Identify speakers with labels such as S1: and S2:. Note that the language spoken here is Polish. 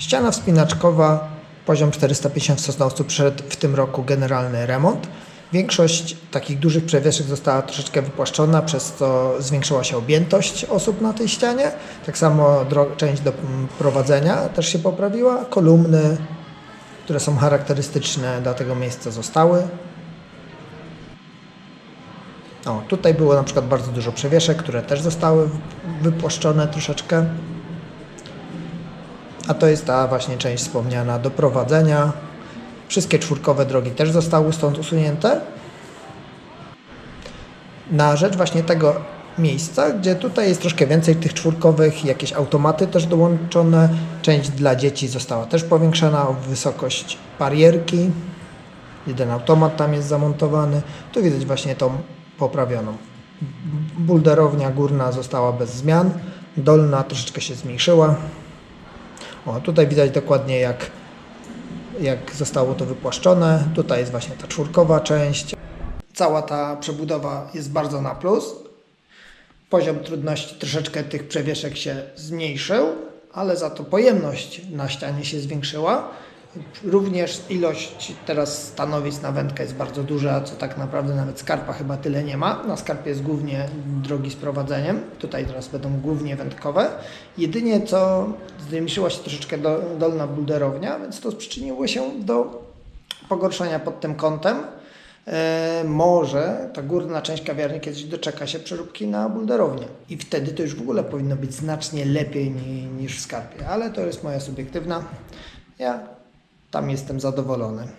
S1: Ściana wspinaczkowa, poziom 450 w Sosnowcu, przed w tym roku generalny remont. Większość takich dużych przewieszek została troszeczkę wypłaszczona, przez co zwiększyła się objętość osób na tej ścianie. Tak samo część do prowadzenia też się poprawiła. Kolumny, które są charakterystyczne dla tego miejsca, zostały. O, tutaj było na przykład bardzo dużo przewieszek, które też zostały wypłaszczone troszeczkę. A to jest ta właśnie część wspomniana do prowadzenia. Wszystkie czwórkowe drogi też zostały stąd usunięte. Na rzecz właśnie tego miejsca, gdzie tutaj jest troszkę więcej tych czwórkowych, jakieś automaty też dołączone. Część dla dzieci została też powiększona o wysokość barierki. Jeden automat tam jest zamontowany. Tu widać właśnie tą poprawioną. Bulderownia górna została bez zmian. Dolna troszeczkę się zmniejszyła. O, tutaj widać dokładnie jak, jak zostało to wypłaszczone. Tutaj jest właśnie ta czwórkowa część. Cała ta przebudowa jest bardzo na plus. Poziom trudności troszeczkę tych przewieszek się zmniejszył, ale za to pojemność na ścianie się zwiększyła. Również ilość teraz stanowisk na wędkę jest bardzo duża, co tak naprawdę nawet skarpa chyba tyle nie ma. Na skarpie jest głównie drogi z prowadzeniem, tutaj teraz będą głównie wędkowe. Jedynie co zmniejszyła się troszeczkę do, dolna bulderownia, więc to przyczyniło się do pogorszenia pod tym kątem. E, może ta górna część kawiarni kiedyś doczeka się przeróbki na bulderownię. I wtedy to już w ogóle powinno być znacznie lepiej ni, niż w skarpie, ale to jest moja subiektywna. Ja tam jestem zadowolony.